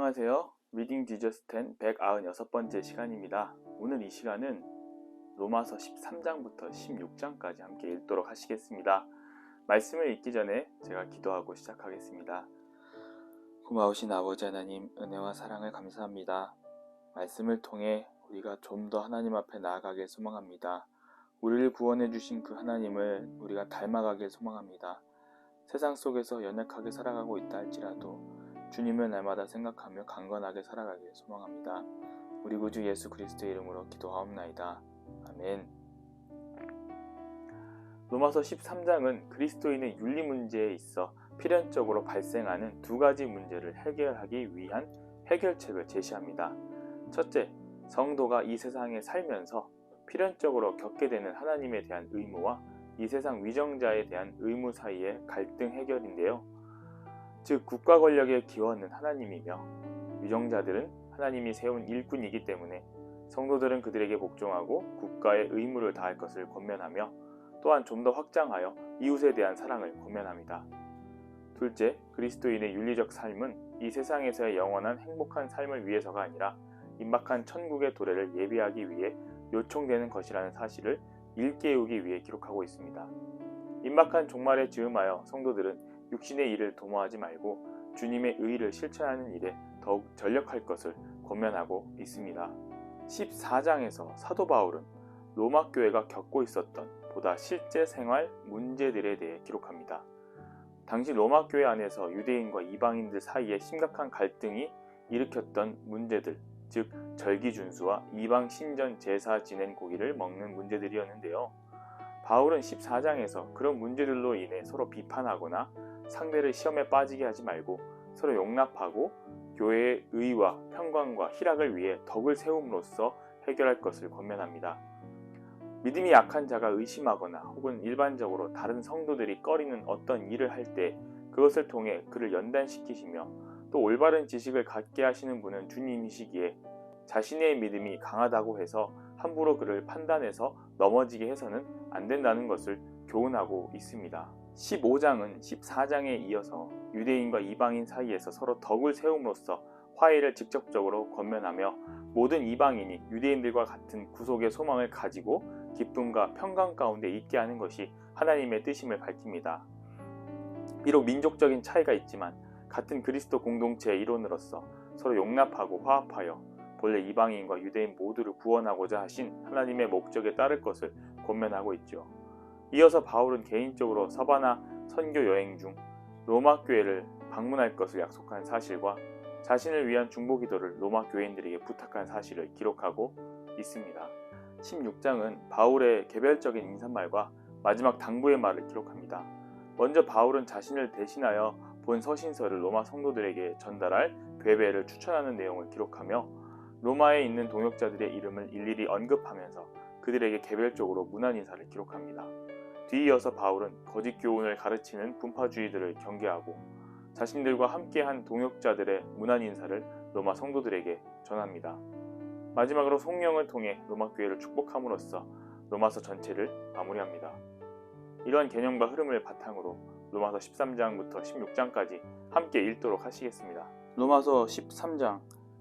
안녕하세요. 리딩 디저스 10 196번째 시간입니다. 오늘 이 시간은 로마서 13장부터 16장까지 함께 읽도록 하시겠습니다. 말씀을 읽기 전에 제가 기도하고 시작하겠습니다. 고마우신 아버지 하나님, 은혜와 사랑을 감사합니다. 말씀을 통해 우리가 좀 더 하나님 앞에 나아가길 소망합니다. 우리를 구원해 주신 그 하나님을 우리가 닮아가길 소망합니다. 세상 속에서 연약하게 살아가고 있다 할지라도 주님을 날마다 생각하며 강건하게 살아가길 소망합니다. 우리 구주 예수 그리스도의 이름으로 기도하옵나이다. 아멘. 로마서 13장은 그리스도인의 윤리 문제에 있어 필연적으로 발생하는 두 가지 문제를 해결하기 위한 해결책을 제시합니다. 첫째, 성도가 이 세상에 살면서 필연적으로 겪게 되는 하나님에 대한 의무와 이 세상 위정자에 대한 의무 사이의 갈등 해결인데요. 즉 국가 권력의 기원은 하나님이며 위정자들은 하나님이 세운 일꾼이기 때문에 성도들은 그들에게 복종하고 국가의 의무를 다할 것을 권면하며 또한 좀 더 확장하여 이웃에 대한 사랑을 권면합니다. 둘째, 그리스도인의 윤리적 삶은 이 세상에서의 영원한 행복한 삶을 위해서가 아니라 임박한 천국의 도래를 예비하기 위해 요청되는 것이라는 사실을 일깨우기 위해 기록하고 있습니다. 임박한 종말에 즈음하여 성도들은 육신의 일을 도모하지 말고 주님의 의를 실천하는 일에 더욱 전력할 것을 권면하고 있습니다. 14장에서 사도 바울은 로마 교회가 겪고 있었던 보다 실제 생활 문제들에 대해 기록합니다. 당시 로마 교회 안에서 유대인과 이방인들 사이에 심각한 갈등이 일으켰던 문제들, 즉 절기 준수와 이방 신전 제사 지낸 고기를 먹는 문제들이었는데요. 바울은 14장에서 그런 문제들로 인해 서로 비판하거나 상대를 시험에 빠지게 하지 말고 서로 용납하고 교회의 의와 평강과 희락을 위해 덕을 세움으로써 해결할 것을 권면합니다. 믿음이 약한 자가 의심하거나 혹은 일반적으로 다른 성도들이 꺼리는 어떤 일을 할 때 그것을 통해 그를 연단시키시며 또 올바른 지식을 갖게 하시는 분은 주님이시기에 자신의 믿음이 강하다고 해서 함부로 그를 판단해서 넘어지게 해서는 안 된다는 것을 교훈하고 있습니다. 15장은 14장에 이어서 유대인과 이방인 사이에서 서로 덕을 세움으로써 화해를 직접적으로 권면하며 모든 이방인이 유대인들과 같은 구속의 소망을 가지고 기쁨과 평강 가운데 있게 하는 것이 하나님의 뜻임을 밝힙니다. 비록 민족적인 차이가 있지만 같은 그리스도 공동체의 일원으로서 서로 용납하고 화합하여 본래 이방인과 유대인 모두를 구원하고자 하신 하나님의 목적에 따를 것을 권면하고 있죠. 이어서 바울은 개인적으로 서바나 선교 여행 중 로마 교회를 방문할 것을 약속한 사실과 자신을 위한 중보 기도를 로마 교인들에게 부탁한 사실을 기록하고 있습니다. 16장은 바울의 개별적인 인사말과 마지막 당부의 말을 기록합니다. 먼저 바울은 자신을 대신하여 본 서신서를 로마 성도들에게 전달할 베베를 추천하는 내용을 기록하며 로마에 있는 동역자들의 이름을 일일이 언급하면서 그들에게 개별적으로 문안 인사를 기록합니다. 뒤이어서 바울은 거짓 교훈을 가르치는 분파주의들을 경계하고 자신들과 함께한 동역자들의 문안 인사를 로마 성도들에게 전합니다. 마지막으로 성령을 통해 로마 교회를 축복함으로써 로마서 전체를 마무리합니다. 이러한 개념과 흐름을 바탕으로 로마서 13장부터 16장까지 함께 읽도록 하시겠습니다. 로마서 13장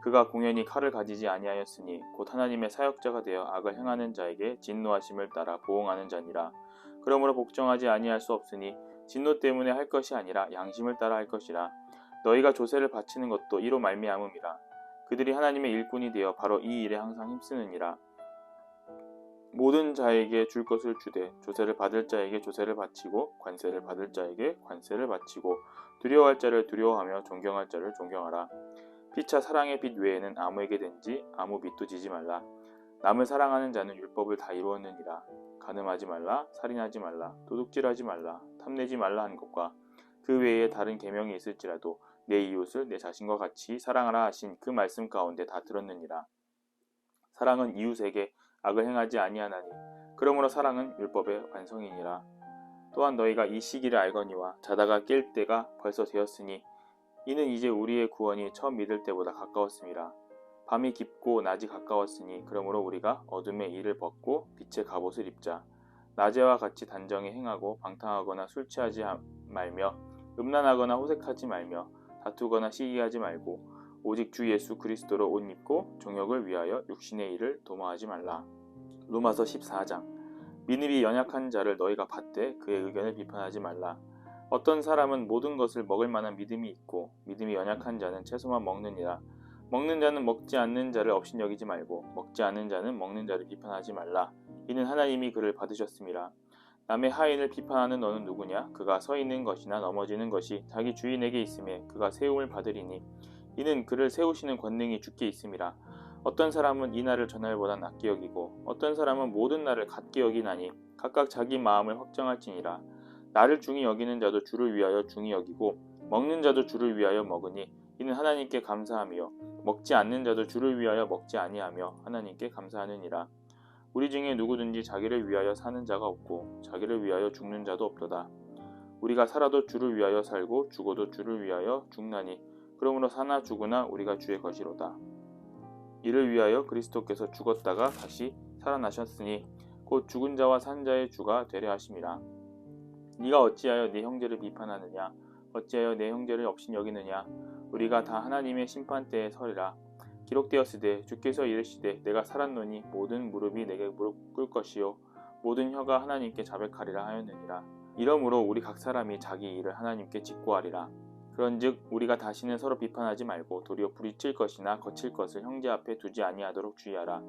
그가 공연히 칼을 가지지 아니하였으니 곧 하나님의 사역자가 되어 악을 행하는 자에게 진노하심을 따라 보응하는 자니라. 그러므로 복종하지 아니할 수 없으니 진노 때문에 할 것이 아니라 양심을 따라 할 것이라. 너희가 조세를 바치는 것도 이로 말미암음이라. 그들이 하나님의 일꾼이 되어 바로 이 일에 항상 힘쓰느니라. 모든 자에게 줄 것을 주되 조세를 받을 자에게 조세를 바치고 관세를 받을 자에게 관세를 바치고 두려워할 자를 두려워하며 존경할 자를 존경하라. 피차 사랑의 빛 외에는 아무에게든지 아무 빛도 지지 말라. 남을 사랑하는 자는 율법을 다 이루었느니라. 가늠하지 말라, 살인하지 말라, 도둑질하지 말라, 탐내지 말라 한 것과 그그 외에 다른 계명이 있을지라도 내 이웃을 내 자신과 같이 사랑하라 하신 그 말씀 가운데 다 들었느니라. 사랑은 이웃에게 악을 행하지 아니하나니 그러므로 사랑은 율법의 완성이니라. 또한 너희가 이 시기를 알거니와 자다가 깰 때가 벌써 되었으니 이는 이제 우리의 구원이 처음 믿을 때보다 가까웠음이라. 밤이 깊고 낮이 가까웠으니 그러므로 우리가 어둠의 일을 벗고 빛의 갑옷을 입자. 낮에와 같이 단정히 행하고 방탕하거나 술 취하지 말며 음란하거나 호색하지 말며 다투거나 시기하지 말고 오직 주 예수 그리스도로 옷 입고 종역을 위하여 육신의 일을 도모하지 말라. 로마서 14장 믿음이 연약한 자를 너희가 받되 그의 의견을 비판하지 말라. 어떤 사람은 모든 것을 먹을 만한 믿음이 있고 믿음이 연약한 자는 채소만 먹느니라. 먹는 자는 먹지 않는 자를 업신여기지 말고 먹지 않는 자는 먹는 자를 비판하지 말라. 이는 하나님이 그를 받으셨음이라. 남의 하인을 비판하는 너는 누구냐? 그가 서 있는 것이나 넘어지는 것이 자기 주인에게 있음에 그가 세움을 받으리니 이는 그를 세우시는 권능이 주께 있음이라. 어떤 사람은 이 날을 전날보다 낮게 여기고 어떤 사람은 모든 날을 같게 여기나니 각각 자기 마음을 확정할지니라. 나를 중히 여기는 자도 주를 위하여 중히 여기고 먹는 자도 주를 위하여 먹으니 이는 하나님께 감사하며 먹지 않는 자도 주를 위하여 먹지 아니하며 하나님께 감사하느니라. 우리 중에 누구든지 자기를 위하여 사는 자가 없고 자기를 위하여 죽는 자도 없도다. 우리가 살아도 주를 위하여 살고 죽어도 주를 위하여 죽나니 그러므로 사나 죽으나 우리가 주의 것이로다. 이를 위하여 그리스도께서 죽었다가 다시 살아나셨으니 곧 죽은 자와 산 자의 주가 되려 하심이라. 네가 어찌하여 네 형제를 비판하느냐? 어찌하여 내 형제를 업신 여기느냐? 우리가 다 하나님의 심판대에 서리라. 기록되었으되 주께서 이르시되 내가 살았노니 모든 무릎이 내게 무릎 꿇을 것이요. 모든 혀가 하나님께 자백하리라 하였느니라. 이러므로 우리 각 사람이 자기 일을 하나님께 직고하리라. 그런즉 우리가 다시는 서로 비판하지 말고 도리어 부딪힐 것이나 거칠 것을 형제 앞에 두지 아니하도록 주의하라.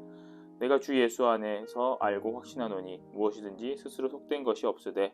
내가 주 예수 안에서 알고 확신하노니 무엇이든지 스스로 속된 것이 없으되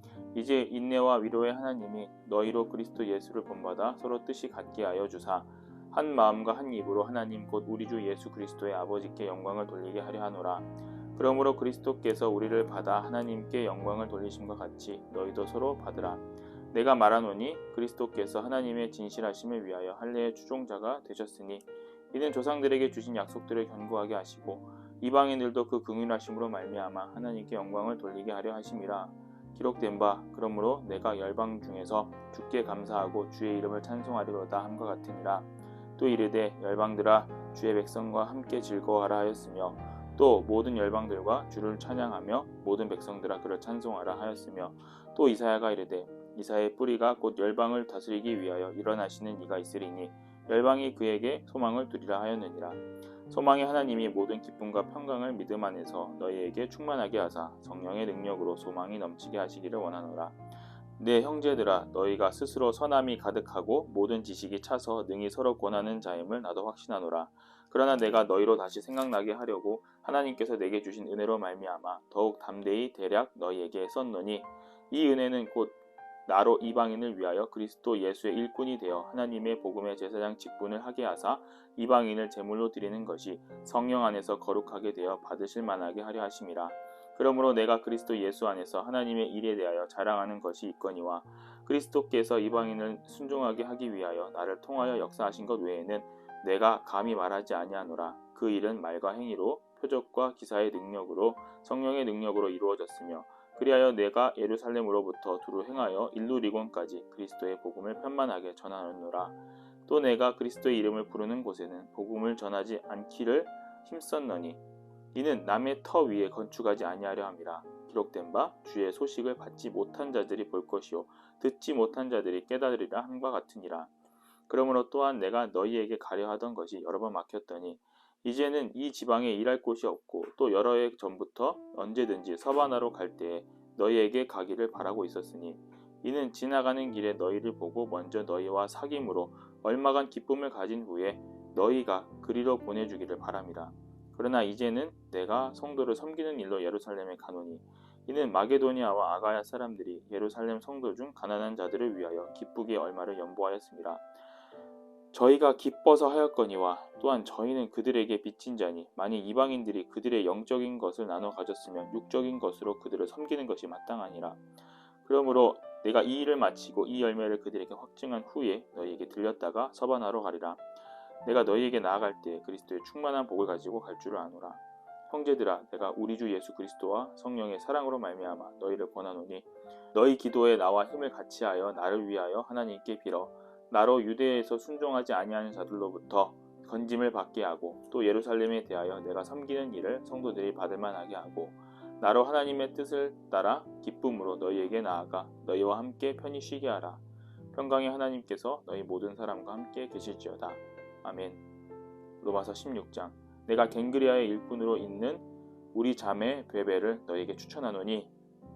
이제 인내와 위로의 하나님이 너희로 그리스도 예수를 본받아 서로 뜻이 같게 하여 주사 한 마음과 한 입으로 하나님 곧 우리 주 예수 그리스도의 아버지께 영광을 돌리게 하려 하노라. 그러므로 그리스도께서 우리를 받아 하나님께 영광을 돌리심과 같이 너희도 서로 받으라. 내가 말하노니 그리스도께서 하나님의 진실하심을 위하여 할례의 추종자가 되셨으니 이는 조상들에게 주신 약속들을 견고하게 하시고 이방인들도 그 긍휼하심으로 말미암아 하나님께 영광을 돌리게 하려 하심이라. 기록된 바 그러므로 내가 열방 중에서 주께 감사하고 주의 이름을 찬송하리로다 함과 같으니라. 또 이르되 열방들아 주의 백성과 함께 즐거워하라 하였으며 또 모든 열방들과 주를 찬양하며 모든 백성들아 그를 찬송하라 하였으며 또 이사야가 이르되 이사의 뿌리가 곧 열방을 다스리기 위하여 일어나시는 이가 있으리니 열방이 그에게 소망을 두리라 하였느니라 소망의 하나님이 모든 기쁨과 평강을 믿음 안에서 너희에게 충만하게 하사 성령의 능력으로 소망이 넘치게 하시기를 원하노라. 내 형제들아 너희가 스스로 선함이 가득하고 모든 지식이 차서 능히 서로 권하는 자임을 나도 확신하노라. 그러나 내가 너희로 다시 생각나게 하려고 하나님께서 내게 주신 은혜로 말미암아 더욱 담대히 대략 너희에게 썼노니 이 은혜는 곧 나로 이방인을 위하여 그리스도 예수의 일꾼이 되어 하나님의 복음의 제사장 직분을 하게 하사 이방인을 제물로 드리는 것이 성령 안에서 거룩하게 되어 받으실 만하게 하려 하심이라. 그러므로 내가 그리스도 예수 안에서 하나님의 일에 대하여 자랑하는 것이 있거니와 그리스도께서 이방인을 순종하게 하기 위하여 나를 통하여 역사하신 것 외에는 내가 감히 말하지 아니하노라. 그 일은 말과 행위로 표적과 기사의 능력으로 성령의 능력으로 이루어졌으며 그리하여 내가 예루살렘으로부터 두루 행하여 일루 리곤까지 그리스도의 복음을 편만하게 전하노라. 또 내가 그리스도의 이름을 부르는 곳에는 복음을 전하지 않기를 힘썼노니 이는 남의 터 위에 건축하지 아니하려 함이라. 기록된 바 주의 소식을 받지 못한 자들이 볼 것이요 듣지 못한 자들이 깨달으리라 함과 같으니라. 그러므로 또한 내가 너희에게 가려 하던 것이 여러 번 막혔더니 이제는 이 지방에 일할 곳이 없고 또 여러 해 전부터 언제든지 서바나로 갈 때에 너희에게 가기를 바라고 있었으니 이는 지나가는 길에 너희를 보고 먼저 너희와 사귐으로 얼마간 기쁨을 가진 후에 너희가 그리로 보내주기를 바람이라. 그러나 이제는 내가 성도를 섬기는 일로 예루살렘에 가노니 이는 마게도니아와 아가야 사람들이 예루살렘 성도 중 가난한 자들을 위하여 기쁘게 얼마를 연보하였습니다. 저희가 기뻐서 하였거니와 또한 저희는 그들에게 빚진 자니 만일 이방인들이 그들의 영적인 것을 나눠 가졌으면 육적인 것으로 그들을 섬기는 것이 마땅하니라. 그러므로 내가 이 일을 마치고 이 열매를 그들에게 확증한 후에 너희에게 들렸다가 서반하러 가리라. 내가 너희에게 나아갈 때 그리스도의 충만한 복을 가지고 갈 줄을 아노라. 형제들아 내가 우리 주 예수 그리스도와 성령의 사랑으로 말미암아 너희를 권하노니 너희 기도에 나와 힘을 같이하여 나를 위하여 하나님께 빌어 나로 유대에서 순종하지 아니하는 자들로부터 건짐을 받게 하고 또 예루살렘에 대하여 내가 섬기는 일을 성도들이 받을 만하게 하고 나로 하나님의 뜻을 따라 기쁨으로 너희에게 나아가 너희와 함께 편히 쉬게 하라. 평강의 하나님께서 너희 모든 사람과 함께 계실지어다. 아멘. 로마서 16장 내가 갱그리아의 일꾼으로 있는 우리 자매 베베를 너희에게 추천하노니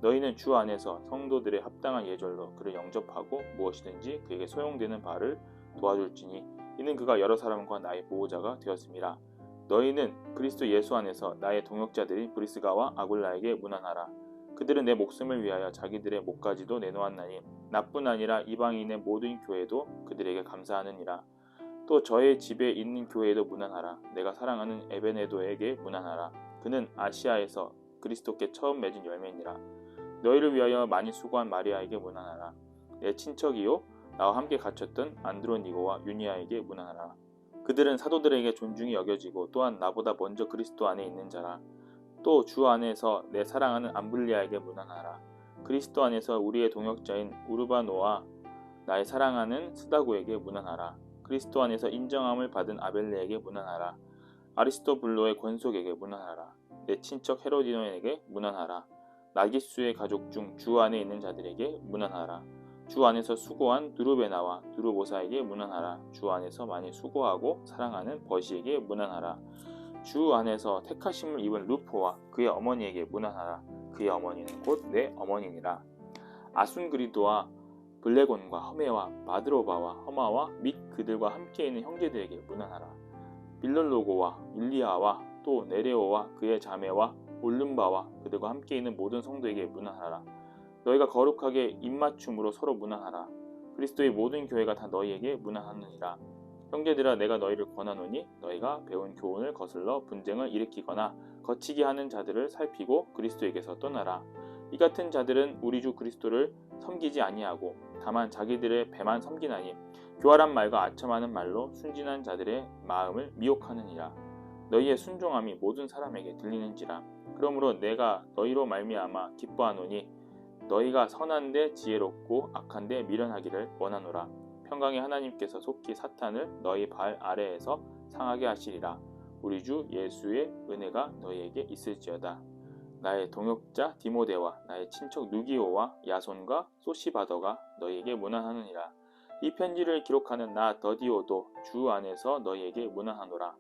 너희는 주 안에서 성도들의 합당한 예절로 그를 영접하고 무엇이든지 그에게 소용되는 바를 도와줄지니 이는 그가 여러 사람과 나의 보호자가 되었습니다. 너희는 그리스도 예수 안에서 나의 동역자들인 브리스가와 아굴라에게 문안하라. 그들은 내 목숨을 위하여 자기들의 목까지도 내놓았나니 나뿐 아니라 이방인의 모든 교회도 그들에게 감사하느니라. 또 저의 집에 있는 교회에도 문안하라. 내가 사랑하는 에베네도에게 문안하라. 그는 아시아에서 그리스도께 처음 맺은 열매니라. 너희를 위하여 많이 수고한 마리아에게 문안하라. 내 친척이요 나와 함께 갇혔던 안드로니고와 유니아에게 문안하라. 그들은 사도들에게 존중이 여겨지고 또한 나보다 먼저 그리스도 안에 있는 자라. 또 주 안에서 내 사랑하는 암블리아에게 문안하라. 그리스도 안에서 우리의 동역자인 우르바노와 나의 사랑하는 스다구에게 문안하라. 그리스도 안에서 인정함을 받은 아벨레에게 문안하라. 아리스토블로의 권속에게 문안하라. 내 친척 헤로디노에게 문안하라. 나기수의 가족 중 주 안에 있는 자들에게 문안하라. 주 안에서 수고한 두루베나와 두루보사에게 문안하라. 주 안에서 많이 수고하고 사랑하는 버시에게 문안하라. 주 안에서 택하심을 입은 루포와 그의 어머니에게 문안하라. 그의 어머니는 곧 내 어머니니라. 아순그리도와 블레곤과 허메와 마드로바와 허마와 및 그들과 함께 있는 형제들에게 문안하라. 빌럴로고와 일리아와 또 네레오와 그의 자매와 올름바와 그들과 함께 있는 모든 성도에게 문안하라. 너희가 거룩하게 입맞춤으로 서로 문안하라. 그리스도의 모든 교회가 다 너희에게 문안하느니라. 형제들아 내가 너희를 권하노니 너희가 배운 교훈을 거슬러 분쟁을 일으키거나 거치게 하는 자들을 살피고 그리스도에게서 떠나라. 이 같은 자들은 우리 주 그리스도를 섬기지 아니하고 다만 자기들의 배만 섬기나니 교활한 말과 아첨하는 말로 순진한 자들의 마음을 미혹하느니라. 너희의 순종함이 모든 사람에게 들리는지라. 그러므로 내가 너희로 말미암아 기뻐하노니 너희가 선한데 지혜롭고 악한데 미련하기를 원하노라. 평강의 하나님께서 속히 사탄을 너희 발 아래에서 상하게 하시리라. 우리 주 예수의 은혜가 너희에게 있을지어다. 나의 동역자 디모데와 나의 친척 누기오와 야손과 소시바더가 너희에게 문안하느니라. 이 편지를 기록하는 나 더디오도 주 안에서 너희에게 문안하노라.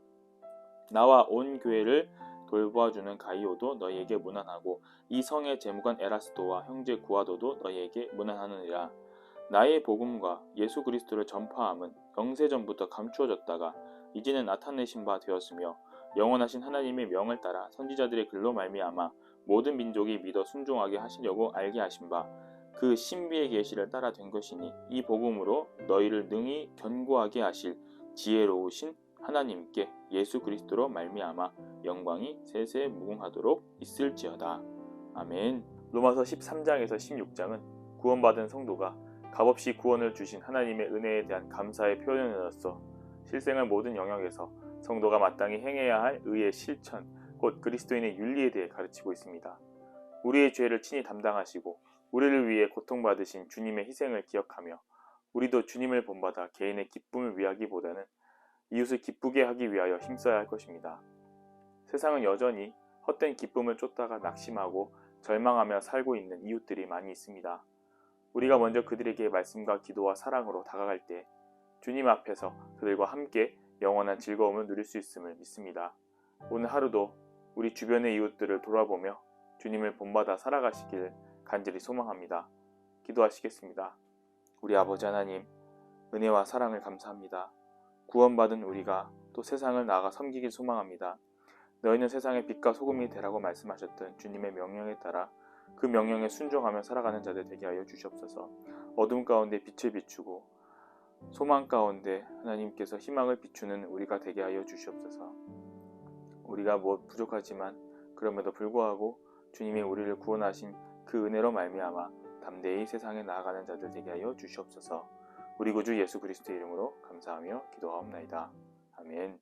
나와 온 교회를 돌보아주는 가이오도 너희에게 문안하고 이 성의 재무관 에라스도와 형제 구아도도 너희에게 문안하느니라. 나의 복음과 예수 그리스도를 전파함은 영세전부터 감추어졌다가 이제는 나타내신 바 되었으며 영원하신 하나님의 명을 따라 선지자들의 글로 말미암아 모든 민족이 믿어 순종하게 하시려고 알게 하신 바 그 신비의 계시를 따라 된 것이니 이 복음으로 너희를 능히 견고하게 하실 지혜로우신 하나님께 예수 그리스도로 말미암아 영광이 세세 무궁하도록 있을지어다. 아멘. 로마서 13장에서 16장은 구원받은 성도가 값없이 구원을 주신 하나님의 은혜에 대한 감사의 표현으로서 실생활 모든 영역에서 성도가 마땅히 행해야 할 의의 실천, 곧 그리스도인의 윤리에 대해 가르치고 있습니다. 우리의 죄를 친히 담당하시고 우리를 위해 고통받으신 주님의 희생을 기억하며 우리도 주님을 본받아 개인의 기쁨을 위하기보다는 이웃을 기쁘게 하기 위하여 힘써야 할 것입니다. 세상은 여전히 헛된 기쁨을 쫓다가 낙심하고 절망하며 살고 있는 이웃들이 많이 있습니다. 우리가 먼저 그들에게 말씀과 기도와 사랑으로 다가갈 때 주님 앞에서 그들과 함께 영원한 즐거움을 누릴 수 있음을 믿습니다. 오늘 하루도 우리 주변의 이웃들을 돌아보며 주님을 본받아 살아가시길 간절히 소망합니다. 기도하시겠습니다. 우리 아버지 하나님, 은혜와 사랑을 감사합니다. 구원받은 우리가 또 세상을 나가 섬기길 소망합니다. 너희는 세상의 빛과 소금이 되라고 말씀하셨던 주님의 명령에 따라 그 명령에 순종하며 살아가는 자들 되게 하여 주시옵소서. 어둠 가운데 빛을 비추고 소망 가운데 하나님께서 희망을 비추는 우리가 되게 하여 주시옵소서. 우리가 뭐 부족하지만 그럼에도 불구하고 주님이 우리를 구원하신 그 은혜로 말미암아 담대히 세상에 나아가는 자들 되게 하여 주시옵소서. 우리 구주 예수 그리스도의 이름으로 감사하며 기도하옵나이다. 아멘.